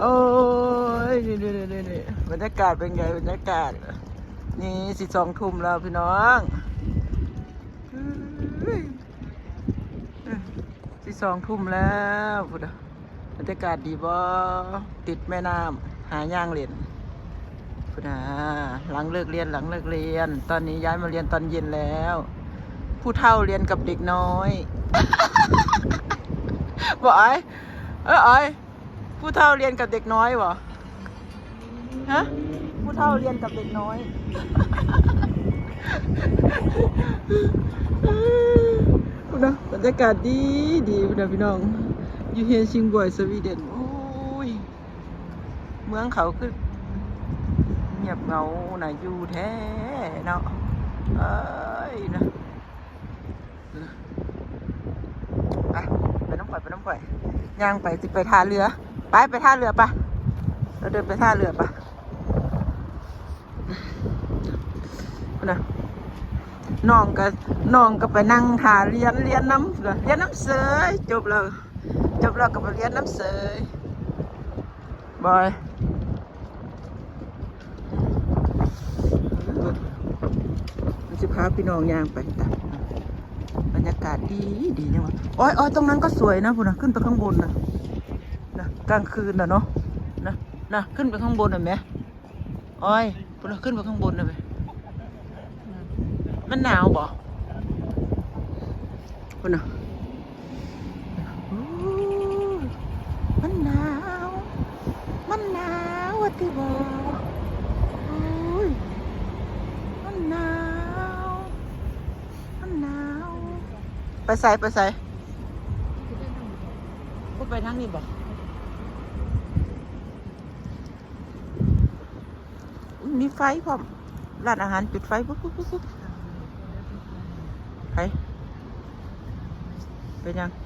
โอ้ยนี่นี่นี่นี่บรรยากาศเป็นไงบรรยากาศ นี่สิสองทุ่มแล้วพี่น้องสิสองทุ่มแล้วพุทธบรรยากาศดีบ่ติดแม่น้ำหาย่างเล่นพุทธหลังเลิกเรียนหลังเลิกเรียน ตอนนี้ย้ายมาเรียนตอนเย็นแล้ว ผู้เฒ่าเรียนกับเด็กน้อยบ่ไอ้เอ้ยไอ้ ผู้เฒ่าเรียนกับเด็กน้อยบ่ฮะผู้เฒ่าเรียนกับเด็กน้อย คุณนะบรรยากาศดีดีคุณนะพี่น้อง อยู่เฮียชิงบวยสวีเดนโอ้ย เมืองเขาคือเงียบเงาน่ะอยู่แท้เนาะเอ้ยนะไปไปน้ำข่อยไปน้ำข่อยย่างไปสิไปท่าเรือ ไปไปท่าเรือปะเราเดินไปท่าเรือปะคุณนะน้องก็น้องก็ไปนั่งหาเรียนเรียนน้ำเรียนน้ำเสยจบแล้วจบแล้วก็ไปเรียนน้ำเสยบอยมันจะพาพี่น้องย่างไปบรรยากาศดีดีเนี่ยวะโอ้ยโอ้ยตรงนั้นก็สวยนะพุ่นนะขึ้นไปข้างบนนะ นะกลางคืนนะเนาะนะนะขึ้นไปข้างบนหน่อยไหมอ้อยพุ่นนะขึ้นไปข้างบนหน่อยไหมมันหนาวบ่คุณน่ะมันหนาว มันหนาวอะที่บ่อุ้ยมันหนาว มันหนาว ไปใส่ไปใส่กูไปทางนี้บ่อุ๊ย มีไฟพร้อมร้านอาหารจุดไฟปุ๊บปุ๊บปุ๊บปุ๊บไปเป็นยัง